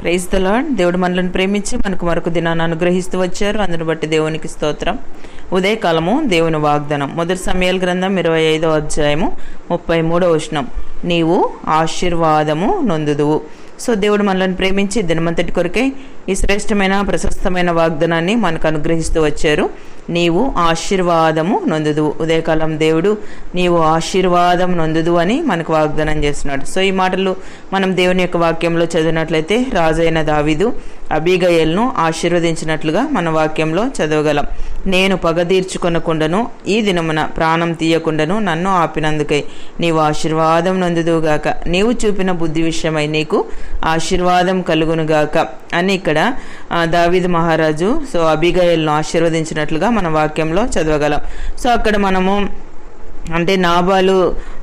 Praise the lord దేవుడు మనలను ప్రేమించి మనకు మరొక దినాన్ని అనుగ్రహిస్తూ వచ్చారు. అందును బట్టి దేవునికి స్తోత్రం. ఉదయకాలము దేవుని వాగ్దానం. మొదటి సమయాల గ్రంథం ఇరవై ఐదో అధ్యాయము ముప్పై మూడో ఉష్ణం నీవు ఆశీర్వాదము నొందుదువు. సో దేవుడు మనలను ప్రేమించి దినమంతటి కొరకై ఈ శ్రేష్టమైన ప్రశస్తమైన వాగ్దానాన్ని మనకు అనుగ్రహిస్తూ వచ్చారు. నీవు ఆశీర్వాదము నొందుదు. ఉదయకాలం దేవుడు నీవు ఆశీర్వాదం నొందుదు అని మనకు వాగ్దానం చేస్తున్నాడు. సో ఈ మాటలు మనం దేవుని యొక్క వాక్యంలో చదివినట్లయితే రాజైన దావిదు అభిగయల్ను ఆశీర్వదించినట్లుగా మన వాక్యంలో చదవగలం. నేను పగదీర్చుకొనకుండాను ఈ దినమున ప్రాణం తీయకుండాను నన్ను ఆపినందుకై నీవు ఆశీర్వాదం నొందుదుగాక. నీవు చూపిన బుద్ధి విషయమై నీకు ఆశీర్వాదం కలుగునుగాక. అని ఇక్కడ దావిద్ మహారాజు సో అబిగయల్ను ఆశీర్వదించినట్లుగా మన వాక్యంలో చదవగలం. సో అక్కడ మనము అంటే నాబాలు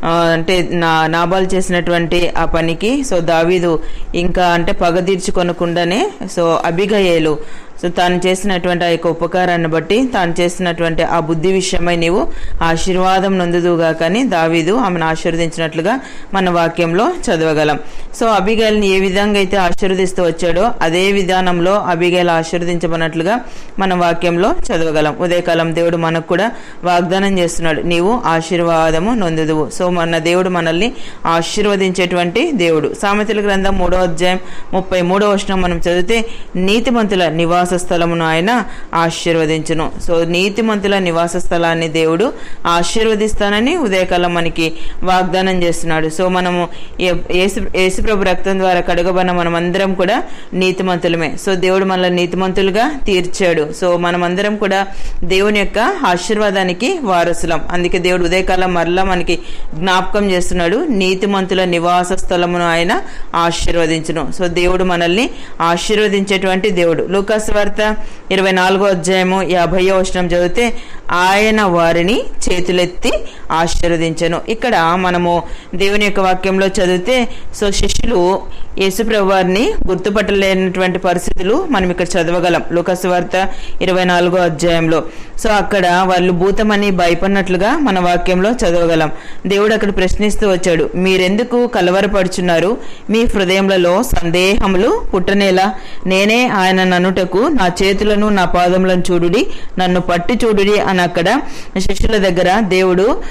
అంటే నా నాబాల్ చేసినటువంటి ఆ పనికి సో దావీదు ఇంకా అంటే పగ తీర్చుకొనకుండానే సో అభిగయేలు సో తాను చేసినటువంటి ఆ యొక్క ఉపకారాన్ని బట్టి తాను చేసినటువంటి ఆ బుద్ధి విషయమై నీవు ఆశీర్వాదం నొందుదుగా కానీ దావీదు ఆమెను ఆశీర్వదించినట్లుగా మన వాక్యంలో చదవగలం. సో అభిగేల్ని ఏ విధంగా అయితే ఆశీర్వదిస్తూ వచ్చాడో అదే విధానంలో అభిగేల్ ఆశీర్వదించబడినట్లుగా మన వాక్యంలో చదవగలం. ఉదయకాలం దేవుడు మనకు కూడా వాగ్దానం చేస్తున్నాడు నీవు ఆశీర్వాదము నొందుదువు. సో మన దేవుడు మనల్ని ఆశీర్వదించేటువంటి దేవుడు. సామెతల గ్రంథం మూడో అధ్యాయం ముప్పై మూడో వర్షం మనం చదివితే నీతిమంతుల నివాస నివాస స్థలమును ఆయన ఆశీర్వదించును. సో నీతిమంతుల నివాస స్థలాన్ని దేవుడు ఆశీర్వదిస్తానని ఉదయకాలం మనకి వాగ్దానం చేస్తున్నాడు. సో మనము యేసు యేసుప్రభు రక్తం ద్వారా కడగబడిన మనమందరం కూడా నీతిమంతులమే. సో దేవుడు మనల్ని నీతిమంతులుగా తీర్చాడు. సో మనమందరం కూడా దేవుని యొక్క ఆశీర్వాదానికి వారసులం. అందుకే దేవుడు ఉదయకాలం మరలా మనకి జ్ఞాపకం చేస్తున్నాడు. నీతిమంతుల నివాస స్థలమును ఆయన ఆశీర్వదించును. సో దేవుడు మనల్ని ఆశీర్వదించేటువంటి దేవుడు. లూకాస్ వార్త ఇరవై నాలుగో అధ్యాయము యాభయో వచనం చదివితే ఆయన వారిని చేతులెత్తి ఆశీర్వదించను. ఇక్కడ మనము దేవుని యొక్క వాక్యంలో చదివితే సో శిష్యులు యేసుప్రభు వారిని గుర్తుపట్టలేనటువంటి పరిస్థితులు మనం ఇక్కడ చదవగలం. లోకసు వార్త ఇరవై నాలుగో అధ్యాయంలో. సో అక్కడ వాళ్ళు భూతమని భయపడినట్లుగా మన వాక్యంలో చదవగలం. దేవుడు అక్కడ ప్రశ్నిస్తూ వచ్చాడు మీరెందుకు కలవరపడుచున్నారు? మీ హృదయములలో సందేహములు పుట్టనేలా? నేనే ఆయన ననుటకు నా చేతులను నా పాదములను చూడుడి నన్ను పట్టి చూడుడి అని అక్కడ శిష్యుల దగ్గర దేవుడు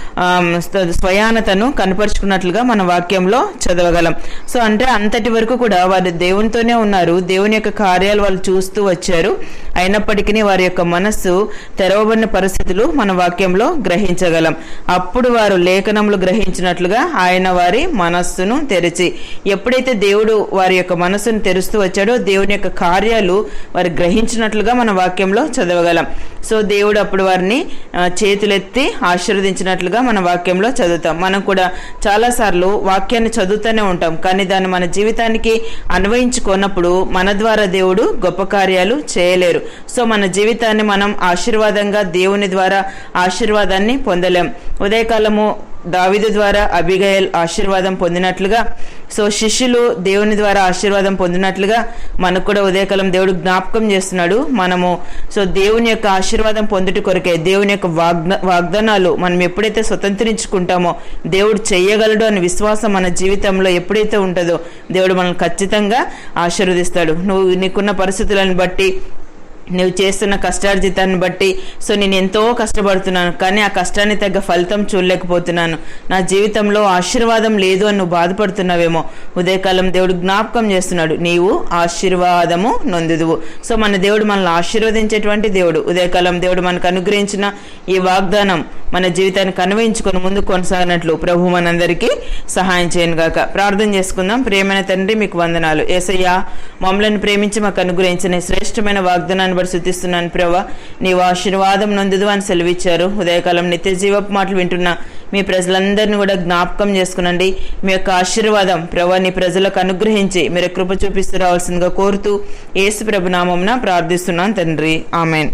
స్వయానతను కనపరుచుకున్నట్లుగా మన వాక్యంలో చదవగలం. సో అంటే అంతటి వరకు కూడా వారు దేవునితోనే ఉన్నారు. దేవుని యొక్క కార్యాలు వాళ్ళు చూస్తూ వచ్చారు. అయినప్పటికీ వారి యొక్క మనస్సు తెరవబడిన పరిస్థితులు మన వాక్యంలో గ్రహించగలం. అప్పుడు వారు లేఖనములు గ్రహించినట్లుగా ఆయన వారి మనస్సును తెరిచి ఎప్పుడైతే దేవుడు వారి యొక్క మనస్సును తెరుస్తూ వచ్చాడో దేవుని యొక్క కార్యాలు వారు గ్రహించినట్లుగా మన వాక్యంలో చదవగలం. సో దేవుడు అప్పుడు వారిని చేతులెత్తి ఆశీర్వదించినట్లుగా మన వాక్యంలో చదువుతాం. మనం కూడా చాలాసార్లు వాక్యాన్ని చదువుతూనే ఉంటాం కానీ దాన్ని మన జీవితానికి అన్వయించుకున్నప్పుడు మన ద్వారా దేవుడు గొప్ప కార్యాలు చేయలేరు. సో మన జీవితాన్ని మనం ఆశీర్వాదంగా దేవుని ద్వారా ఆశీర్వాదాన్ని పొందలేం. ఉదయకాలము దావిదు ద్వారా అభిగయల్ ఆశీర్వాదం పొందినట్లుగా సో శిష్యులు దేవుని ద్వారా ఆశీర్వాదం పొందినట్లుగా మనకు కూడా ఉదయకాలం దేవుడు జ్ఞాపకం చేస్తున్నాడు మనము. సో దేవుని యొక్క ఆశీర్వాదం పొందుట కొరకే దేవుని యొక్క వాగ్ద వాగ్దానాలు మనం ఎప్పుడైతే స్వతంత్రించుకుంటామో దేవుడు చేయగలడు అనే విశ్వాసం మన జీవితంలో ఎప్పుడైతే ఉంటుందో దేవుడు మనల్ని ఖచ్చితంగా ఆశీర్వదిస్తాడు. నువ్వు నీకున్న పరిస్థితులను బట్టి నువ్వు చేస్తున్న కష్టార్జితాన్ని బట్టి సో నేను ఎంతో కష్టపడుతున్నాను కానీ ఆ కష్టాన్ని తగ్గ ఫలితం చూడలేకపోతున్నాను. నా జీవితంలో ఆశీర్వాదం లేదు అని నువ్వు బాధపడుతున్నావేమో. ఉదయకాలం దేవుడు జ్ఞాపకం చేస్తున్నాడు నీవు ఆశీర్వాదము నొందుదువు. సో మన దేవుడు మనల్ని ఆశీర్వదించేటువంటి దేవుడు. ఉదయకాలం దేవుడు మనకు అనుగ్రహించిన ఈ వాగ్దానం మన జీవితాన్ని కన్వయించుకొని ముందు కొనసాగినట్లు ప్రభు మనందరికీ సహాయం చేయను గాక. ప్రార్థన చేసుకుందాం. ప్రేమైన తండ్రి మీకు వందనాలు. ఏసయ్యా మమ్మల్ని ప్రేమించి మాకు అనుగ్రహించిన శ్రేష్టమైన వాగ్దానాన్ని బట్టి శుద్ధిస్తున్నాను ప్రభా. నీవు ఆశీర్వాదం నందుదు అని సెలవిచ్చారు. ఉదయకాలం నిత్య జీవపు మాటలు వింటున్న మీ ప్రజలందరినీ కూడా జ్ఞాపకం చేసుకునండి. మీ యొక్క ఆశీర్వాదం ప్రభా నీ ప్రజలకు అనుగ్రహించి మీరు కృప చూపిస్తూ రావాల్సిందిగా కోరుతూ ఏసు ప్రభునామంన ప్రార్థిస్తున్నాను తండ్రి. ఆమెన్.